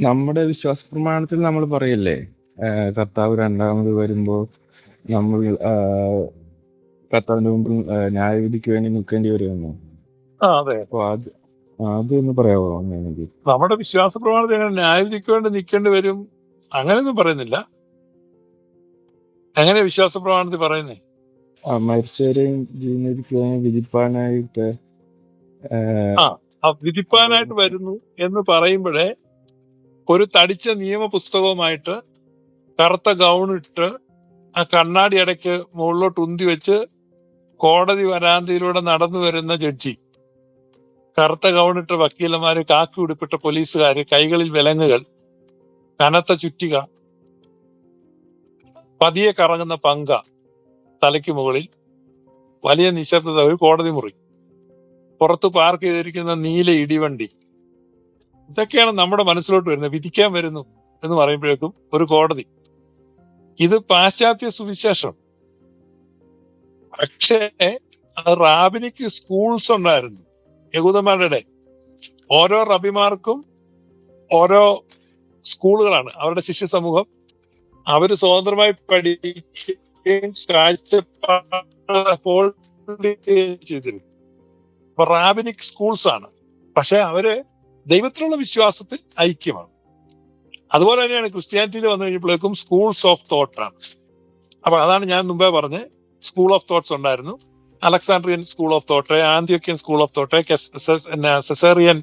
നമ്മുടെ വിശ്വാസ പ്രമാണത്തിൽ നമ്മൾ പറയല്ലേ? കർത്താവ് രണ്ടാമത് വരുമ്പോൾ നമ്മൾ കർത്താവിന്റെ മുമ്പിൽ ന്യായവിധിക്ക് വേണ്ടി നിൽക്കേണ്ടി വരുമെന്ന്? അപ്പൊ അത് അതൊന്ന് പറയാമോ അങ്ങനെയെങ്കിൽ നമ്മുടെ വിശ്വാസ പ്രമാണത്തിൽ ന്യായവിധിക്ക് വേണ്ടി നിൽക്കേണ്ടി വരും അങ്ങനെയൊന്നും പറയുന്നില്ല. എങ്ങനെ വിശ്വാസ പ്രമാണത്തിൽ പറയുന്നേ? ആ മരിച്ചവരെയും ജീവിതത്തിലേക്ക് വിധിപ്പാനായിട്ട് ആ വിധിപ്പാനായിട്ട് വരുന്നു എന്ന് പറയുമ്പോഴേ ഒരു തടിച്ച നിയമ പുസ്തകവുമായിട്ട് കറുത്ത ഗൗണിട്ട് ആ കണ്ണാടി ഇടയ്ക്ക് മുകളിലോട്ട് ഉന്തി വെച്ച് കോടതി വരാന്തയിലൂടെ നടന്നു വരുന്ന ജഡ്ജി. കറുത്ത ഗൗണിട്ട വക്കീലന്മാര് കാക്കി ഉടുപ്പിട്ട പോലീസുകാര് കൈകളിൽ വിലങ്ങുകൾ കനത്ത ചുറ്റിക പതിയെ കറങ്ങുന്ന പങ്ക തലയ്ക്ക് മുകളിൽ വലിയ നിശബ്ദത ഒരു കോടതി മുറി. പുറത്ത് പാർക്ക് ചെയ്തിരിക്കുന്ന നീല ഇടിവണ്ടി. ഇതൊക്കെയാണ് നമ്മുടെ മനസ്സിലോട്ട് വരുന്നത്. വിധിക്കാൻ വരുന്നു എന്ന് പറയുമ്പോഴേക്കും ഒരു കോടതി. ഇത് പാശ്ചാത്യ സുവിശേഷം. പക്ഷേ റാബിനിക്ക് സ്കൂൾസ് ഉണ്ടായിരുന്നു. യഹൂദന്മാരുടെ ഓരോ റബിമാർക്കും ഓരോ സ്കൂളുകളാണ്. അവരുടെ ശിഷ്യ സമൂഹം അവർ സ്വതന്ത്രമായി പഠിക്കുകയും കാഴ്ചപ്പാട് ചെയ്തിരുന്നു. റാബിനിക് സ്കൂൾസ് ആണ്. പക്ഷെ അവർ ദൈവത്തിലുള്ള വിശ്വാസത്തിൽ ഐക്യമാണ്. അതുപോലെ തന്നെയാണ് ക്രിസ്ത്യാനിറ്റിയിൽ വന്നു കഴിഞ്ഞപ്പോഴേക്കും സ്കൂൾസ് ഓഫ് തോട്ടാണ് അപ്പൊ അതാണ് ഞാൻ മുമ്പേ പറഞ്ഞ് സ്കൂൾ ഓഫ് തോട്ട്സ് ഉണ്ടായിരുന്നു. Alexandrian school of thought Antiochian school of thought Caesarean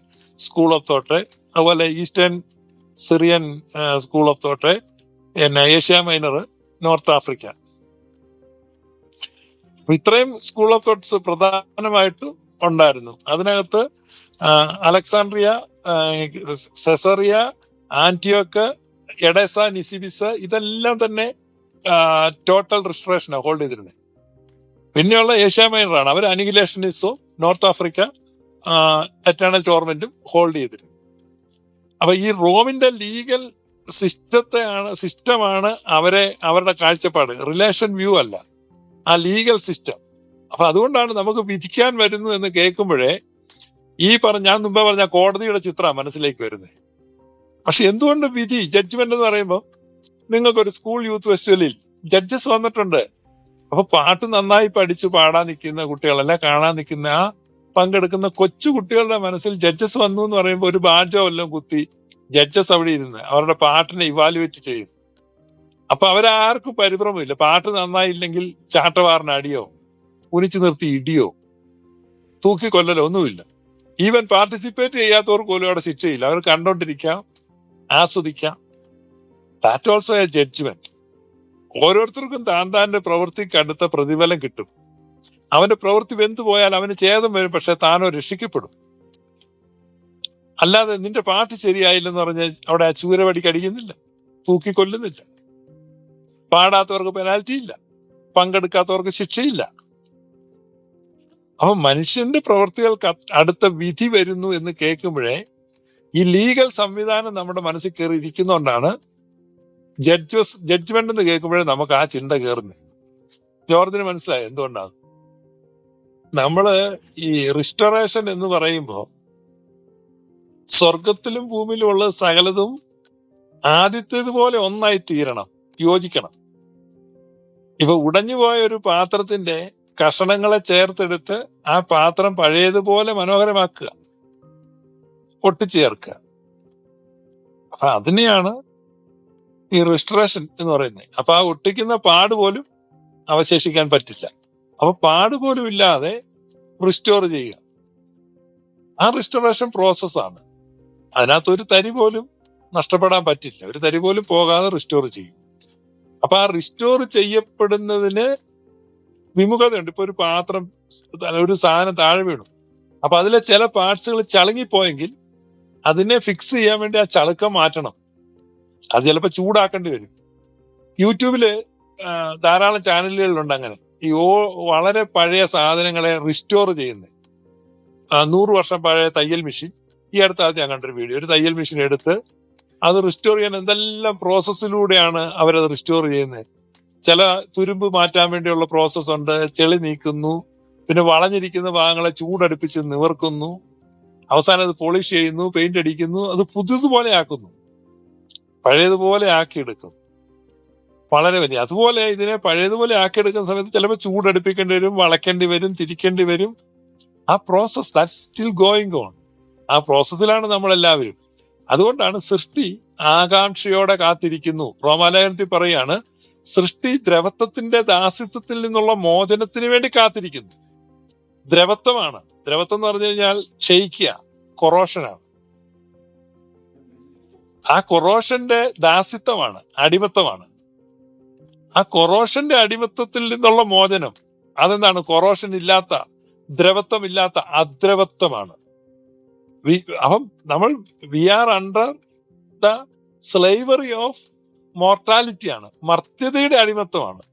school of thought അതുപോലെ Eastern Syrian school of thought പിന്നെ ഏഷ്യ മൈനർ നോർത്ത് ആഫ്രിക്ക. ഇത്രയും സ്കൂൾ ഓഫ് തോട്ട്സ് പ്രധാനമായിട്ടും ഉണ്ടായിരുന്നു. അതിനകത്ത് അലക്സാണ്ട്രിയ സെസറിയ ആന്റിയോക്ക് എഡേസ നിസിബിസ ഇതെല്ലാം തന്നെ ടോട്ടൽ റിസ്ട്രേഷനാണ് ഹോൾഡ് ചെയ്തിരുന്നത് പിന്നെയുള്ള ഏഷ്യ മൈനറാണ്. അവർ അനിഹിലേഷനിസവും നോർത്ത് ആഫ്രിക്ക എറ്റേണൽ ടോർമെന്റും ഹോൾഡ് ചെയ്തിരുന്നു. അപ്പൊ ഈ റോമിന്റെ ലീഗൽ സിസ്റ്റത്തെയാണ് സിസ്റ്റമാണ് അവരെ അവരുടെ കാഴ്ചപ്പാട്. റിലേഷൻ വ്യൂ അല്ല. ആ ലീഗൽ സിസ്റ്റം അപ്പൊ അതുകൊണ്ടാണ് നമുക്ക് വിധിക്കാൻ വരുന്നു എന്ന് കേൾക്കുമ്പോഴേ ഈ പറഞ്ഞ ഞാൻ മുമ്പേ പറഞ്ഞ കോടതിയുടെ ചിത്രം മനസ്സിലേക്ക് വരുന്നത് പക്ഷെ എന്തുകൊണ്ട് വിധി ജഡ്ജ്മെന്റ് എന്ന് പറയുമ്പോൾ നിങ്ങൾക്കൊരു സ്കൂൾ യൂത്ത് ഫെസ്റ്റിവലിൽ ജഡ്ജസ് വന്നിട്ടുണ്ട്. അപ്പൊ പാട്ട് നന്നായി പഠിച്ചു പാടാൻ നിൽക്കുന്ന കുട്ടികളല്ല കാണാൻ നിൽക്കുന്ന ആ പങ്കെടുക്കുന്ന കൊച്ചു കുട്ടികളുടെ മനസ്സിൽ ജഡ്ജസ് വന്നു എന്ന് പറയുമ്പോൾ ഒരു ബാജോ എല്ലാം കുത്തി ജഡ്ജസ് അവിടെ ഇരുന്ന് അവരുടെ പാട്ടിനെ ഇവാലുവേറ്റ് ചെയ്യും അപ്പൊ അവരാർക്കും പരിഭ്രമമില്ല. പാട്ട് നന്നായില്ലെങ്കിൽ ചാട്ടവാറിന് അടിയോ? കുനിച്ചു നിർത്തി ഇടിയോ? തൂക്കി കൊല്ലലോ ഒന്നുമില്ല. ഈവൻ പാർട്ടിസിപ്പേറ്റ് ചെയ്യാത്തവർക്ക് പോലും അവിടെ ശിക്ഷയില്ല. അവർ കണ്ടോണ്ടിരിക്കാം ആസ്വദിക്കാം. ദാറ്റ് ഓൾസോ എ ജഡ്ജ്മെന്റ് ഓരോരുത്തർക്കും താൻ താന്റെ പ്രവൃത്തിക്ക് അടുത്ത പ്രതിഫലം കിട്ടും. അവന്റെ പ്രവൃത്തി വെന്തു പോയാൽ അവന് ഛേദം വരും പക്ഷെ താനോ രക്ഷിക്കപ്പെടും. അല്ലാതെ നിന്റെ പാട്ട് ശരിയായില്ലെന്ന് പറഞ്ഞ് അവിടെ ആ ചൂരവടിക്ക് അടിക്കുന്നില്ല തൂക്കിക്കൊല്ലുന്നില്ല. പാടാത്തവർക്ക് പെനാൽറ്റി ഇല്ല പങ്കെടുക്കാത്തവർക്ക് ശിക്ഷയില്ല. അപ്പൊ മനുഷ്യന്റെ പ്രവൃത്തികൾക്ക് അടുത്ത വിധി വരുന്നു എന്ന് കേൾക്കുമ്പോഴേ ഈ ലീഗൽ സംവിധാനം നമ്മുടെ മനസ്സിൽ കയറി ഇരിക്കുന്നതുകൊണ്ടാണ് ജഡ്ജസ് ജഡ്ജ്മെന്റ് എന്ന് കേൾക്കുമ്പോഴേ നമുക്ക് ആ ചിന്ത കയറുന്നത് ജോർജിന് മനസ്സിലായോ? എന്തുകൊണ്ടാണ് നമ്മൾ ഈ റിസ്റ്റോറേഷൻ എന്ന് പറയുമ്പോൾ സ്വർഗത്തിലും ഭൂമിയിലും ഉള്ള സകലതും ആദ്യത്തേതുപോലെ ഒന്നായി തീരണം യോജിക്കണം. ഇപ്പൊ ഉടഞ്ഞുപോയ ഒരു പാത്രത്തിന്റെ കഷണങ്ങളെ ചേർത്തെടുത്ത് ആ പാത്രം പഴയതുപോലെ മനോഹരമാക്കുക. ഒട്ടിച്ചേർക്കുക അപ്പൊ അതിനെയാണ് ഈ റിസ്റ്ററേഷൻ എന്ന് പറയുന്നത്. അപ്പൊ ആ ഒട്ടിക്കുന്ന പാട് പോലും അവശേഷിക്കാൻ പറ്റില്ല. അപ്പൊ പാട് പോലും ഇല്ലാതെ റിസ്റ്റോർ ചെയ്യുക. ആ റിസ്റ്റോറേഷൻ പ്രോസസ്സാണ് അതിനകത്ത് ഒരു തരി പോലും നഷ്ടപ്പെടാൻ പറ്റില്ല. ഒരു തരി പോലും പോകാതെ റിസ്റ്റോർ ചെയ്യും. അപ്പൊ ആ റിസ്റ്റോർ ചെയ്യപ്പെടുന്നതിന് വിമുഖതയുണ്ട്. ഇപ്പൊ ഒരു പാത്രം ഒരു സാധനം താഴെ വീണു. അപ്പൊ അതിലെ ചില പാർട്സുകൾ ചളുങ്ങിപ്പോയെങ്കിൽ അതിനെ ഫിക്സ് ചെയ്യാൻ വേണ്ടി ആ ചളുക്കം മാറ്റണം. അത് ചിലപ്പോൾ ചൂടാക്കേണ്ടി വരും. യൂട്യൂബിൽ ധാരാളം ചാനലുകളിലുണ്ട് അങ്ങനെ. ഈ ഓ വളരെ പഴയ സാധനങ്ങളെ റിസ്റ്റോർ ചെയ്യുന്ന. നൂറ് വർഷം പഴയ തയ്യൽ മെഷീൻ. ഈ അടുത്ത ആദ്യം ഞാൻ കണ്ടൊരു വീഡിയോ ഒരു തയ്യൽ മെഷീൻ എടുത്ത് അത് റിസ്റ്റോർ ചെയ്യാൻ എന്തെല്ലാം പ്രോസസ്സിലൂടെയാണ് അവരത് റിസ്റ്റോർ ചെയ്യുന്നത് ചില തുരുമ്പ് മാറ്റാൻ വേണ്ടിയുള്ള പ്രോസസ് ഉണ്ട്. ചെളി നീക്കുന്നു. പിന്നെ വളഞ്ഞിരിക്കുന്ന ഭാഗങ്ങളെ ചൂടടുപ്പിച്ച് നിവർക്കുന്നു. അവസാനം അത് പോളിഷ് ചെയ്യുന്നു പെയിന്റ് അടിക്കുന്നു അത് പുതിയതുപോലെ ആക്കുന്നു. പഴയതുപോലെ ആക്കിയെടുക്കും. വളരെ വലിയ. അതുപോലെ ഇതിനെ പഴയതുപോലെ ആക്കിയെടുക്കുന്ന സമയത്ത് ചിലപ്പോൾ ചൂടടുപ്പിക്കേണ്ടി വരും വളയ്ക്കേണ്ടി വരും തിരിക്കേണ്ടി വരും. ആ process that still going on ആ പ്രോസസ്സിലാണ് നമ്മളെല്ലാവരും. അതുകൊണ്ടാണ് സൃഷ്ടി ആകാംക്ഷയോടെ കാത്തിരിക്കുന്നു. റോമാലയനത്തിൽ പറയാണ് സൃഷ്ടി ദ്രവത്വത്തിന്റെ ദാസിത്വത്തിൽ നിന്നുള്ള മോചനത്തിന് വേണ്ടി കാത്തിരിക്കുന്നു. ദ്രവത്വമാണ്. ദ്രവത്വം എന്ന് പറഞ്ഞു കഴിഞ്ഞാൽ ക്ഷയിക്കുക കൊറോഷനാണ് ആ കൊറോഷന്റെ ദാസിത്വമാണ് അടിമത്വമാണ്. ആ കൊറോഷന്റെ അടിമത്വത്തിൽ നിന്നുള്ള മോചനം അതെന്താണ്? കൊറോഷൻ ഇല്ലാത്ത ദ്രവത്വമില്ലാത്ത അദ്രവത്വമാണ്. അപ്പം നമ്മൾ we are under the slavery of mortality ആണ്. മർത്യതയുടെ അടിമത്വമാണ്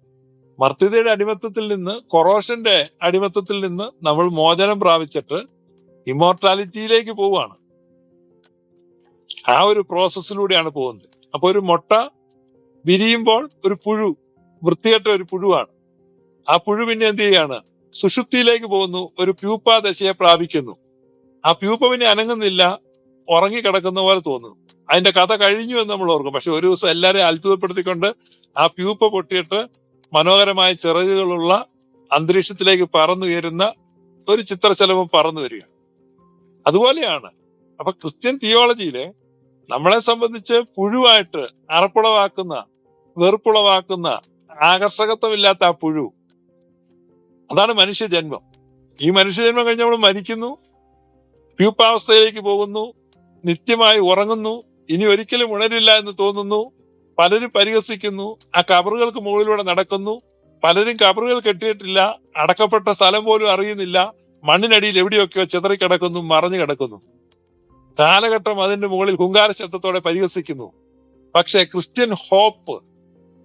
മർത്യതയുടെ അടിമത്വത്തിൽ നിന്ന് കൊറോഷന്റെ അടിമത്വത്തിൽ നിന്ന് നമ്മൾ മോചനം പ്രാപിച്ചിട്ട് ഇമോർട്ടാലിറ്റിയിലേക്ക് പോവുകയാണ്. ആ ഒരു പ്രോസസ്സിലൂടെയാണ് പോകുന്നത്. അപ്പോൾ ഒരു മുട്ട വിരിയുമ്പോൾ ഒരു പുഴു വൃത്തികെട്ട ഒരു പുഴുവാണ്. ആ പുഴു പിന്നെ എന്ത് ചെയ്യാണ്? സുഷുപ്തിയിലേക്ക് പോകുന്നു ഒരു പ്യൂപ്പ ദശയെ പ്രാപിക്കുന്നു. ആ പ്യൂപ്പ പിന്നെ അനങ്ങുന്നില്ല ഉറങ്ങി കിടക്കുന്ന പോലെ തോന്നുന്നു. അതിന്റെ കഥ കഴിഞ്ഞു എന്ന് നമ്മൾ ഓർക്കും. പക്ഷെ ഒരു ദിവസം എല്ലാരെയും അത്ഭുതപ്പെടുത്തിക്കൊണ്ട് ആ പ്യൂപ്പ പൊട്ടിയിട്ട് മനോഹരമായ ചിറകുകളുള്ള അന്തരീക്ഷത്തിലേക്ക് പറന്നുയരുന്ന ഒരു ചിത്രശലഭം പറന്നു വരിക. അതുപോലെയാണ്. അപ്പൊ ക്രിസ്ത്യൻ തിയോളജിയിലെ നമ്മളെ സംബന്ധിച്ച് പുഴുവായിട്ട് അറപ്പുളവാക്കുന്ന വെറുപ്പുളവാക്കുന്ന ആകർഷകത്വമില്ലാത്ത ആ പുഴു അതാണ് മനുഷ്യജന്മം. ഈ മനുഷ്യജന്മം കഴിഞ്ഞ് നമ്മൾ മരിക്കുന്നു. പ്യൂപ്പാവസ്ഥയിലേക്ക് പോകുന്നു. നിത്യമായി ഉറങ്ങുന്നു. ഇനി ഒരിക്കലും ഉണരില്ല എന്ന് തോന്നുന്നു. പലരും പരിഹസിക്കുന്നു. ആ കബറുകൾക്ക് മുകളിലൂടെ നടക്കുന്നു. പലരും കബറുകൾ കെട്ടിയിട്ടില്ല. അടക്കപ്പെട്ട സ്ഥലം പോലും അറിയുന്നില്ല. മണ്ണിനടിയിൽ എവിടെയൊക്കെയോ ചിതറിക്കിടക്കുന്നു മറഞ്ഞു കിടക്കുന്നു. കാലഘട്ടം അതിന്റെ മുകളിൽ ഹുങ്കാര ശബ്ദത്തോടെ പരിഹസിക്കുന്നു. പക്ഷെ ക്രിസ്ത്യൻ ഹോപ്പ്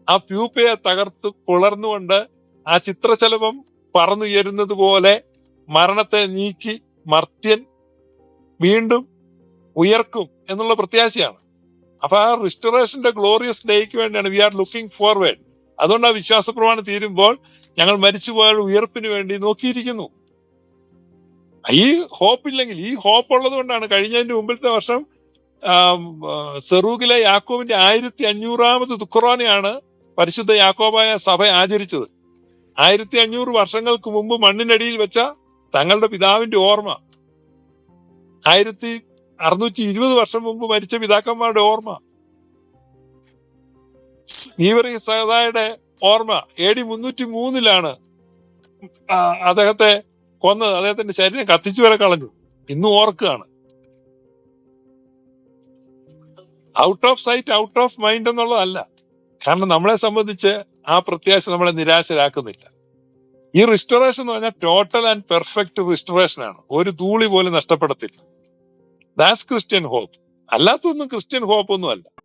ആ പ്യൂപ്പയെ തകർത്ത് പുലർന്നുകൊണ്ട് ആ ചിത്രശലഭം പറന്നുയരുന്നത് പോലെ മരണത്തെ നീക്കി മർത്യൻ വീണ്ടും ഉയർക്കും എന്നുള്ള പ്രത്യാശയാണ്. അപ്പൊ ആ റിസ്റ്റോറേഷന്റെ ഗ്ലോറിയസ് ഡേക്ക് വേണ്ടിയാണ് വി ആർ ലുക്കിംഗ് ഫോർവേഡ് അതുകൊണ്ട് ആ വിശ്വാസ പ്രമാണം തീരുമ്പോൾ ഞങ്ങൾ മരിച്ചുപോയാൽ ഉയർപ്പിന് വേണ്ടി നോക്കിയിരിക്കുന്നു. ഈ ഹോപ്പ് ഇല്ലെങ്കിൽ ഈ ഹോപ്പ് ഉള്ളത് കൊണ്ടാണ് കഴിഞ്ഞതിന്റെ മുമ്പിലത്തെ വർഷം സെറൂഗിലെ യാക്കോബിന്റെ ആയിരത്തി അഞ്ഞൂറാമത് ദുഃഖറോനെയാണ് പരിശുദ്ധ യാക്കോബായ സഭ ആചരിച്ചത്. ആയിരത്തി അഞ്ഞൂറ് വർഷങ്ങൾക്ക് മുമ്പ് മണ്ണിനടിയിൽ വെച്ച തങ്ങളുടെ പിതാവിന്റെ ഓർമ്മ. ആയിരത്തി അറുന്നൂറ്റി ഇരുപത് വർഷം മുമ്പ് മരിച്ച പിതാക്കന്മാരുടെ ഓർമ്മ. നീവറി സഹതായുടെ ഓർമ്മ. എ ഡി മുന്നൂറ്റി മൂന്നിലാണ് അദ്ദേഹത്തെ കൊന്നത്. അദ്ദേഹത്തിന്റെ ശരീരം കത്തിച്ചു വരെ കളഞ്ഞു. ഇന്നും ഓർക്കുകയാണ്. Out of sight out of mind എന്നുള്ളതല്ല. കാരണം നമ്മളെ സംബന്ധിച്ച് ആ പ്രത്യാശ നമ്മളെ നിരാശരാക്കുന്നില്ല. ഈ റിസ്റ്റോറേഷൻ എന്ന് പറഞ്ഞാൽ ടോട്ടൽ ആൻഡ് പെർഫെക്റ്റ് റിസ്റ്റോറേഷൻ ആണ്. ഒരു ധൂളി പോലും നഷ്ടപ്പെടത്തില്ല. That's Christian hope. അല്ലാത്തൊന്നും Christian hope ഒന്നും അല്ല.